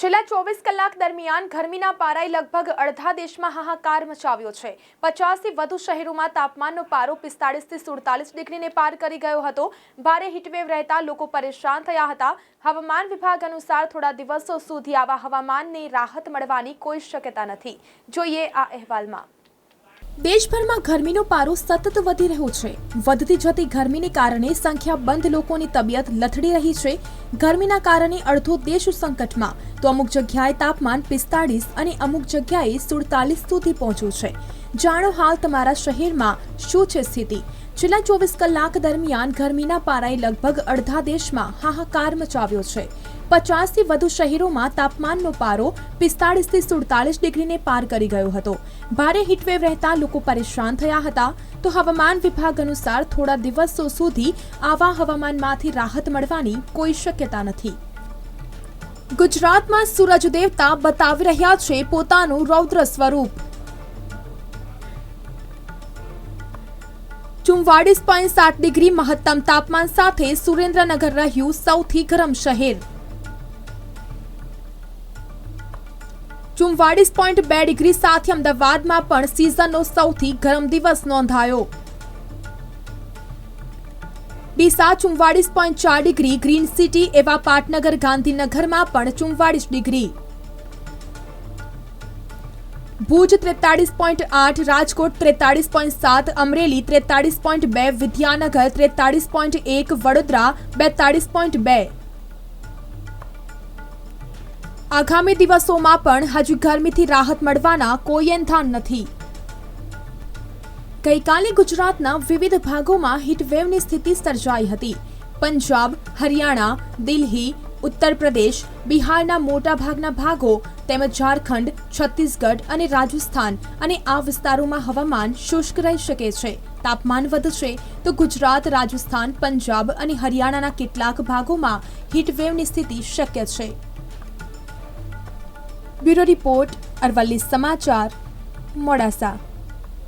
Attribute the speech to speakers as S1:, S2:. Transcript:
S1: છેલ્લા ચોવીસ કલાક દરમિયાન ગરમીના પારાએ લગભગ અડધા દેશમાં હાહાકાર મચાવ્યો છે. પચાસથી વધુ શહેરોમાં તાપમાનનો પારો પિસ્તાળીસથી સુડતાલીસ ડિગ્રીને પાર કરી ગયો હતો. ભારે હીટવેવ રહેતા લોકો પરેશાન થયા હતા. હવામાન વિભાગ અનુસાર થોડા દિવસો સુધી આવા હવામાનને રાહત મળવાની કોઈ શક્યતા નથી. જોઈએ આ અહેવાલમાં. દેશભરમાં ગરમીનો પારો સતત વધી રહ્યો છે. વધતી જતી ગરમીને કારણે સંખ્યાબંધ લોકોની તબિયત લથડી રહી છે. ગરમીના કારણે અડધો દેશ સંકટમાં. તો અમુક જગ્યાએ તાપમાન પિસ્તાળીસ અને અમુક જગ્યાએ સુડતાલીસ સુધી પહોંચ્યું છે. જાણો હાલ તમારા શહેરમાં શું છે સ્થિતિ? છેલ્લા ચોવીસ કલાક દરમિયાન ગરમીના પારાએ લગભગ અડધા દેશમાં હાહાકાર મચાવ્યો છે. પચાસથી વધુ શહેરોમાં તાપમાનનો પારો પિસ્તાળીસથી સુડતાલીસ ડિગ્રીને પાર કરી ગયો હતો. ભારે હીટવેવ રહેતા લોકો પરેશાન થયા હતા. તો હવામાન વિભાગ અનુસાર થોડા દિવસો સુધી આવા હવામાનમાંથી રાહત મળવાની કોઈ શક્યતા નથી. ગુજરાતમાં સૂરજ દેવતા બતાવી રહ્યા છે પોતાનું રૌદ્ર સ્વરૂપ. ચુમ્વાળીસ પોઈન્ટ સાત ડિગ્રી મહત્તમ તાપમાન સાથે સુરેન્દ્રનગર રહ્યું સૌથી ગરમ શહેર. ચુમ્વાળીસ પોઈન્ટ બે ડિગ્રી સાથે અમદાવાદમાં પણ સિઝનનો સૌથી ગરમ દિવસ નોંધાયો. ડીસા ચુમ્વાળીસ પોઈન્ટ ચાર ડિગ્રી, ગ્રીન સિટી એવા પાટનગર ગાંધીનગરમાં પણ ચુમ્વાળીસ ડિગ્રી. ભુજ ત્રેતાળીસ પોઈન્ટ આઠ, રાજકોટ ત્રેતાળીસ પોઈન્ટ સાત, અમરેલી ત્રેતાળીસ પોઈન્ટ બે, વિદ્યાનગર ત્રેતાળીસ પોઈન્ટ એક, વડોદરા બેતાળીસ પોઈન્ટ બે. આગામી દિવસોમાં પણ હજુ ગરમીથી રાહત મળવાના કોઈ એંધાણ નથી. ગઈકાલે ગુજરાતના વિવિધ ભાગોમાં હીટવેવની સ્થિતિ સર્જાઈ હતી. પંજાબ, હરિયાણા, દિલ્હી ઉત્તર પ્રદેશ, બિહારના મોટાભાગના ભાગો તેમજ ઝારખંડ, છત્તીસગઢ અને રાજસ્થાન અને આ વિસ્તારોમાં હવામાન શુષ્ક રહી શકે છે. તાપમાન વધશે તો ગુજરાત, રાજસ્થાન, પંજાબ અને હરિયાણાના કેટલાક ભાગોમાં હીટવેવની સ્થિતિ શક્ય છે. બ્યુરો રિપોર્ટ, અરવલ્લી સમાચાર, મોડાસા.